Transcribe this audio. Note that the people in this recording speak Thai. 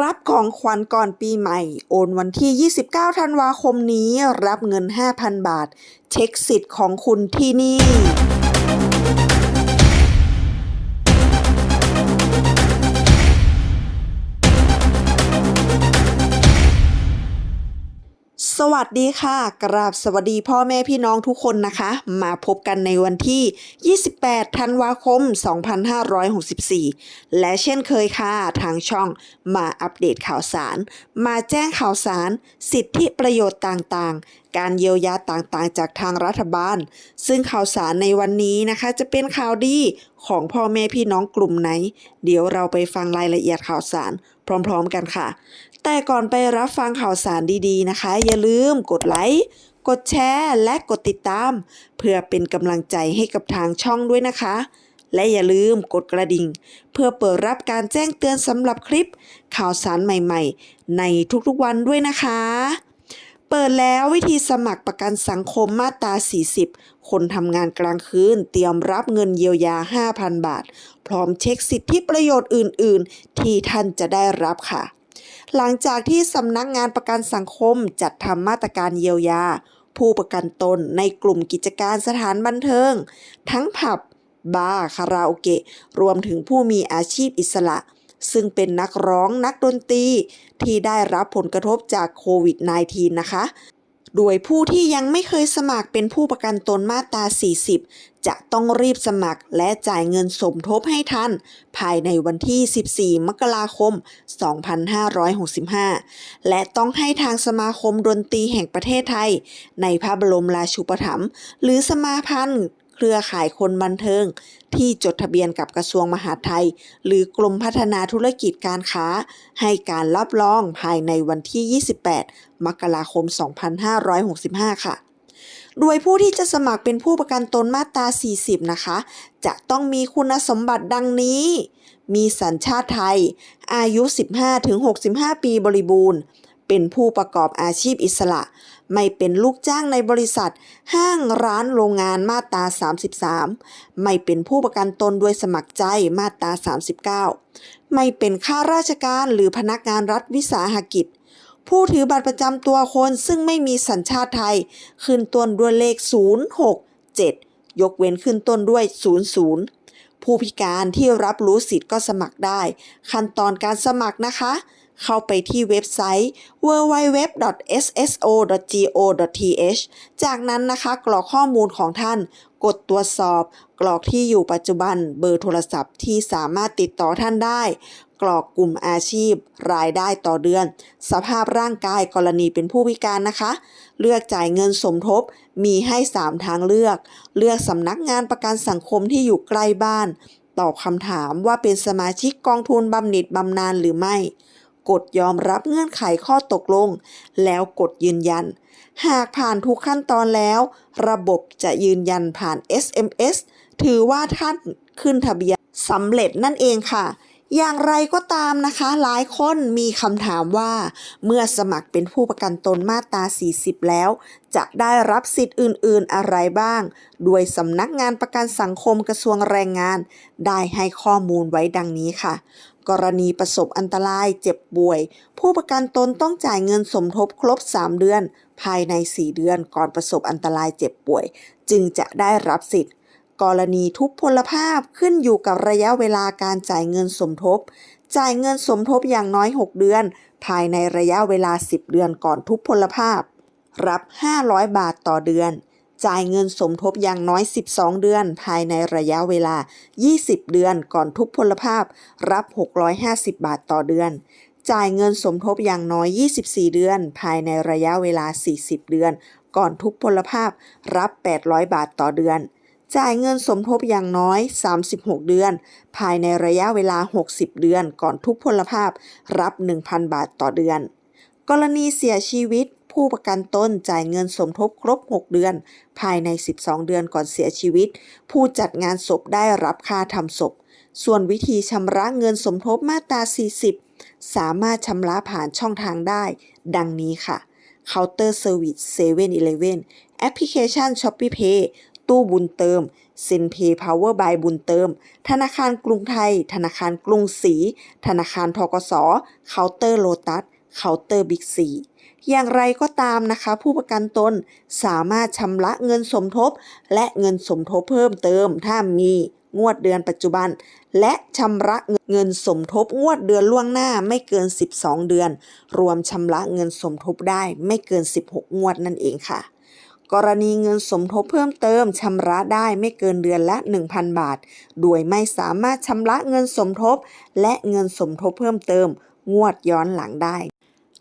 รับของขวัญก่อนปีใหม่ โอนวันที่ 29 ธันวาคมนี้ รับเงิน 5,000 บาท เช็คสิทธิ์ของคุณที่นี่ สวัสดีค่ะ กราบสวัสดีพ่อแม่พี่น้องทุกคนนะคะ มาพบกันในวันที่ 28 ธันวาคม 2564 และเช่นเคยค่ะ ทางช่องมาอัปเดตข่าวสาร มาแจ้งข่าวสาร สิทธิประโยชน์ต่างๆการเยียวยาต่างๆ จากทางรัฐบาล ซึ่งข่าวสารในวันนี้นะคะจะเป็นข่าวดีของพ่อแม่พี่น้องกลุ่มไหน เดี๋ยวเราไปฟังรายละเอียดข่าวสารพร้อม ๆ กันค่ะ แต่ก่อนไปรับฟังข่าวสารดีๆนะคะ อย่าลืมกดไลค์กดแชร์และกดติดตาม เพื่อเป็นกำลังใจให้กับทางช่องด้วยนะคะ และอย่าลืมกดกระดิ่ง เพื่อเปิดรับการแจ้งเตือนสำหรับคลิป ข่าวสารใหม่ๆ ในทุกๆวันด้วยนะคะ เปิดแล้ววิธีสมัครประกันสังคมมาตรา 40 คนทำงานกลางคืนเตรียมรับเงินเยียวยา 5,000 บาท พร้อมเช็คสิทธิประโยชน์อื่น ๆ ที่ท่านจะได้รับค่ะ หลังจากที่สำนักงานประกันสังคมจัดทำมาตรการเยียวยา ผู้ประกันตนในกลุ่มกิจการสถานบันเทิง ทั้งผับบาร์คาราโอเกะ รวมถึงผู้มีอาชีพอิสระ ซึ่งเป็นนักร้องนักดนตรีที่ได้รับผลกระทบจากโควิด -19 นะคะ โดยผู้ที่ยังไม่เคยสมัครเป็นผู้ประกันตนมาตรา 40 จะต้องรีบสมัครและจ่ายเงินสมทบให้ทัน ภายในวันที่ 14 มกราคม 2565 และต้องให้ทางสมาคมดนตรีแห่งประเทศไทย ในพระบรมราชูปถัมภ์หรือสมาพันธ์ เครือข่ายคนบันเทิง ที่จดทะเบียนกับกระทรวงมหาดไทย หรือกรมพัฒนาธุรกิจการค้า ให้การรับรองภายในวันที่ 28 มกราคม 2565 ค่ะโดยผู้ที่จะสมัครเป็นผู้ประกันตนมาตรา 40 นะคะ จะต้องมีคุณสมบัติดังนี้ มีสัญชาติไทย อายุ 15-65 ปีบริบูรณ์ เป็นผู้ประกอบอาชีพอิสระ ไม่เป็นลูกจ้างในบริษัท ห้างร้านโรงงานมาตรา 33 ไม่เป็นผู้ประกันตนด้วยสมัครใจมาตรา 39 ไม่เป็นข้าราชการหรือพนักงานรัฐวิสาหกิจ ผู้ถือบัตรประจำตัวคนซึ่งไม่มีสัญชาติไทย ขึ้นต้นด้วยเลข 067 ยกเว้นขึ้นต้นด้วย 00 ผู้พิการที่รับรู้สิทธิ์ก็สมัครได้ ขั้นตอนการสมัครนะคะ เข้าไปที่เว็บไซต์ www.sso.go.th จากนั้นนะคะกรอกข้อมูลของท่าน กดตรวจสอบ กรอกที่อยู่ปัจจุบัน เบอร์โทรศัพท์ที่สามารถติดต่อท่านได้ กรอกกลุ่มอาชีพ รายได้ต่อเดือน สภาพร่างกายกรณีเป็นผู้พิการนะคะ เลือกจ่ายเงินสมทบมีให้ 3 ทางเลือก เลือกสำนักงานประกันสังคมที่อยู่ใกล้บ้านตอบคำถามว่าเป็นสมาชิกกองทุนบำเหน็จบำนาญหรือไม่ กดยอมรับเงื่อนไขข้อตกลง แล้วกดยืนยัน หากผ่านทุกขั้นตอนแล้ว ระบบจะยืนยันผ่าน SMS ถือว่าท่านขึ้นทะเบียนสำเร็จนั่นเองค่ะ อย่างไรก็ตามนะคะ หลายคนมีคำถามว่า เมื่อสมัครเป็นผู้ประกันตนมาตรา 40 แล้ว จะได้รับสิทธิ์อื่น ๆ อะไรบ้างโดยสำนักงานประกันสังคมกระทรวงแรงงาน ได้ให้ข้อมูลไว้ดังนี้ค่ะ กรณีประสบอันตรายเจ็บป่วย ผู้ประกันตนต้องจ่ายเงินสมทบครบ 3 เดือน ภายใน 4 เดือนก่อนประสบอันตรายเจ็บป่วย จึงจะได้รับสิทธิ์ กรณีทุพพลภาพขึ้นอยู่กับระยะเวลาการจ่ายเงินสมทบ จ่ายเงินสมทบอย่างน้อย 6 เดือน ภายในระยะเวลา 10 เดือนก่อนทุพพลภาพ รับ 500 บาทต่อเดือน จ่ายเงินสมทบอย่างน้อย 12 เดือน ภายในระยะเวลา 20 เดือนก่อนทุพพลภาพ รับ 650 บาทต่อเดือน จ่ายเงินสมทบอย่างน้อย 24 เดือน ภายในระยะเวลา 40 เดือน ก่อนทุพพลภาพ รับ 800 บาทต่อเดือน จ่ายเงินสมทบอย่างน้อย 36 เดือน ภายในระยะเวลา 60 เดือน ก่อนทุพพลภาพ รับ 1,000 บาทต่อเดือนกรณีเสียชีวิต ผู้ประกันตนจ่ายเงินสมทบครบ 6 เดือน ภายใน 12 เดือนก่อนเสียชีวิต ผู้จัดงานศพได้รับค่าทำศพ ส่วนวิธีชำระเงินสมทบมาตรา 40 สามารถชำระผ่านช่องทางได้ ดังนี้ค่ะเคาน์เตอร์เซอร์วิส7 e เ e ่ e อแอปพลิเคชัน Shopee Pay ตู้บุญเติมเซนเพย์พาวเวอร์บายบุญเติม ธนาคารกรุงไทย ธนาคารกรุงศรี ธนาคารทกส เคาน์เตอร์โลตัส เคาน์เตอร์บิ๊กซีอย่างไรก็ตามนะคะ ผู้ประกันตนสามารถชำระเงินสมทบ และเงินสมทบเพิ่มเติม ถ้ามีงวดเดือนปัจจุบัน และชำระเงินสมทบงวดเดือนล่วงหน้าไม่เกิน 12 เดือน รวมชำระเงินสมทบได้ไม่เกิน 16 งวดนั่นเองค่ะ กรณีเงินสมทบเพิ่มเติมชำระได้ไม่เกินเดือนละ 1,000 บาท โดยไม่สามารถชำระเงินสมทบ และเงินสมทบเพิ่มเติม งวดย้อนหลังได้